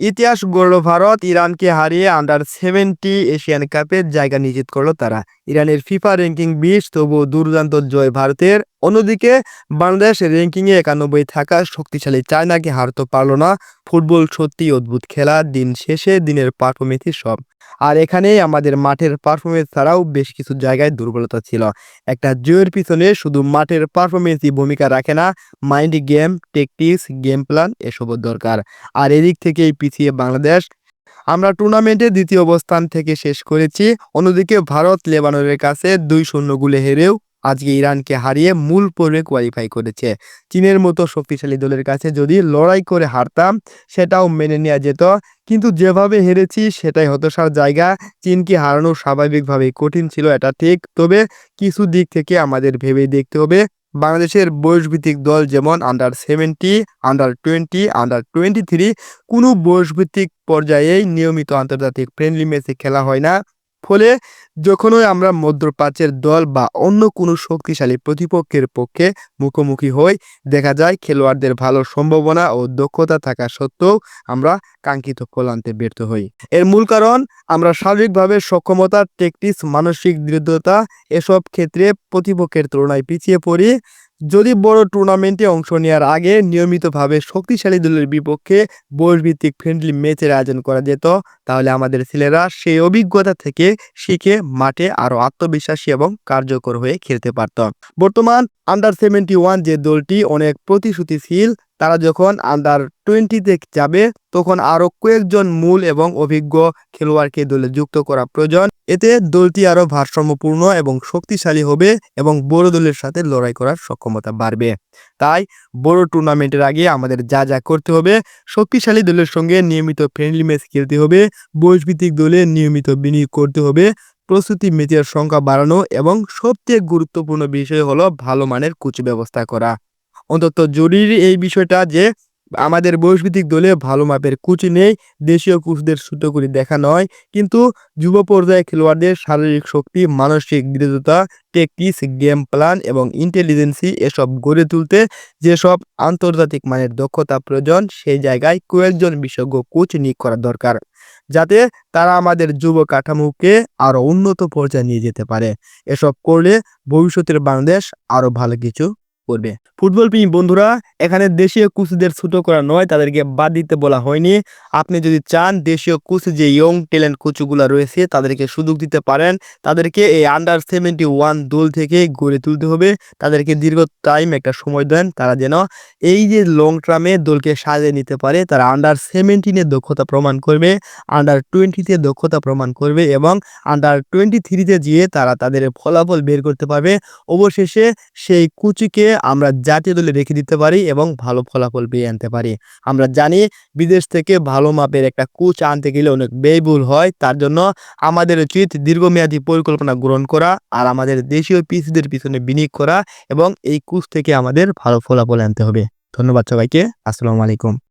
ইতিহাস গড়ল ভারত, ইরানকে হারিয়ে আন্ডার সেভেন্টি এশিয়ান কাপের জায়গা নিশ্চিত করল তারা। ইরানের ফিফা র্যাঙ্কিং বিশ তবু দুর্দান্ত জয় ভারতের। অন্যদিকে বাংলাদেশ র্যাঙ্কিংয়ে একানব্বই থাকা শক্তিশালী চায়নাকে হারতে পারল না। ফুটবল সত্যি অদ্ভুত খেলা, দিন শেষে দিনের পারফরমেন্সই সব। আর এখানে আমাদের মাঠের পারফরমেন্স ছাড়াও বেশ কিছু জায়গায় দুর্বলতা ছিল। একটা জয়ের পিছনে শুধু মাঠের পারফরমেন্সই ভূমিকা রাখে না mind game tactics game plan এসবও দরকার। আর এদিক থেকেই পিছিয়ে বাংলাদেশ। আমরা টুর্নামেন্টে দ্বিতীয় অবস্থান থেকে শেষ করেছি। অন্যদিকে ভারত লেবাননের কাছে দুই শূন্য গুলে হেরেও আজকে ইরানকে হারিয়ে মূল পর্বে কোয়ালিফাই করেছে। চীনের মতো শক্তিশালী দলের কাছে যদি লড়াই করে হারতাম, সেটাও মেনে নেওয়া যেত। কিন্তু যেভাবে হেরেছি, সেটাই হতাশার জায়গা। চীনকে হারানো স্বাভাবিকভাবেই কঠিন ছিল, এটা ঠিক। তবে কিছু দিক থেকে আমাদের ভেবেই দেখতে হবে। বাংলাদেশের বয়সভিত্তিক দল যেমন under seventy under twenty under twenty three কোনো বয়সভিত্তিক পর্যায়েই নিয়মিত আন্তর্জাতিক ফ্রেন্ডলি ম্যাচে খেলা হয় না। ফলে যখনই আমরা মধ্যপ্রাচ্যের দল বা অন্য কোনো শক্তিশালী প্রতিপক্ষের পক্ষে মুখোমুখি হই, দেখা যায় খেলোয়াড়দের ভালো সম্ভাবনা ও দক্ষতা থাকা সত্ত্বেও আমরা কাঙ্ক্ষিত ফল আনতে ব্যর্থ হই। এর মূল কারণ, আমরা শারীরিকভাবে সক্ষমতা টেকটিস মানসিক দৃঢ়তা, এসব ক্ষেত্রে প্রতিপক্ষের তুলনায় পিছিয়ে পড়ি। যদি বড় টুর্নামেন্টে অংশ নেওয়ার আগে নিয়মিতভাবে শক্তিশালী দলের বিপক্ষে বয়সভিত্তিক ফ্রেন্ডলি ম্যাচের আয়োজন করা যেত, তাহলে আমাদের ছেলেরা সেই অভিজ্ঞতা থেকে শিখে মাঠে আরও আত্মবিশ্বাসী এবং কার্যকর হয়ে খেলতে পারত। বর্তমান আন্ডার সেভেন্টি ওয়ান যে দলটি অনেক প্রতিশ্রুতিশীল তারা যখন আন্ডার টোয়েন্টিতে যাবে, তখন আরও কয়েকজন মূল এবং অভিজ্ঞ খেলোয়াড়কে দলে যুক্ত করা প্রয়োজন। এতে দলটি আরও ভারসাম্যপূর্ণ এবং শক্তিশালী হবে এবং বড় দলের সাথে লড়াই করার সক্ষমতা বাড়বে। তাই বড় টুর্নামেন্টের আগে আমাদের যা যা করতে হবে, শক্তিশালী দলের সঙ্গে নিয়মিত ফ্রেন্ডলি ম্যাচ খেলতে হবে, বয়সভিত্তিক দলে নিয়মিত বিনিয়োগ করতে হবে, প্রস্তুতি ম্যাচের সংখ্যা বাড়ানো এবং সবচেয়ে গুরুত্বপূর্ণ বিষয় হলো ভালো মানের কোচ ব্যবস্থা করা। অন্তত জরুরি এই বিষয়টা যে আমাদের বয়সভিত্তিক দলে ভালো মাপের কোচ নেই, দেশীয় কোচদের ছোট করে দেখা নয়। কিন্তু যুব পর্যায়ে খেলোয়াড়দের শারীরিক শক্তি, মানসিক দৃঢ়তা টেকটিক্স গেম প্ল্যান এবং ইন্টেলিজেন্সি এসব গড়ে তুলতে যেসব আন্তর্জাতিক মানের দক্ষতা প্রয়োজন, সেই জায়গায় কয়েকজন বিশেষজ্ঞ কোচ নিয়োগ করা দরকার। যাতে তারা আমাদের যুব কাঠামোকে আরও উন্নত পর্যায়ে নিয়ে যেতে পারে। এসব করলে ভবিষ্যতের বাংলাদেশ আরও ভালো কিছু করবে। ফুটবল প্রেমী বন্ধুরা, এখানে দেশীয় কোচদের ছুটো করা নয়, তাদেরকে বাদ দিতে বলা হয়নি। আপনি যদি চান, দেশীয় কোচ যে ইয়ং ট্যালেন্ট কোচগুলো রয়েছে, তাদেরকে সুযোগ দিতে পারেন। তাদেরকে এই আন্ডার সেভেন্টি ওয়ান দল থেকে গড়ে তুলতে হবে। তাদেরকে দীর্ঘ টাইম একটা সময় দেন, তারা যেন এই যে লং টার্মে দলকে সাজিয়ে নিতে পারে, তারা আন্ডার সেভেন্টিনে দক্ষতা প্রমাণ করবে আন্ডার টোয়েন্টিতে দক্ষতা প্রমাণ করবে এবং আন্ডার টোয়েন্টি থ্রিতে গিয়ে তারা তাদের ফলাফল বের করতে পারবে। অবশেষে সেই কুচিকে আমরা জাতীয় দলে রেখে দিতে পারি এবং ভালো ফলাফল পেয়ে আনতে পারি। আমরা জানি বিদেশ থেকে ভালো মাপের একটা কোচ আনতে গেলে অনেক ব্যয়বহুল হয়, তার জন্য আমাদের উচিত দীর্ঘমেয়াদী পরিকল্পনা গ্রহণ করা আর আমাদের দেশীয় পিসিদের পিছনে বিনিয়োগ করা এবং এই কোচ থেকে আমাদের ভালো ফলাফল আনতে হবে। ধন্যবাদ সবাইকে, আসসালামু আলাইকুম।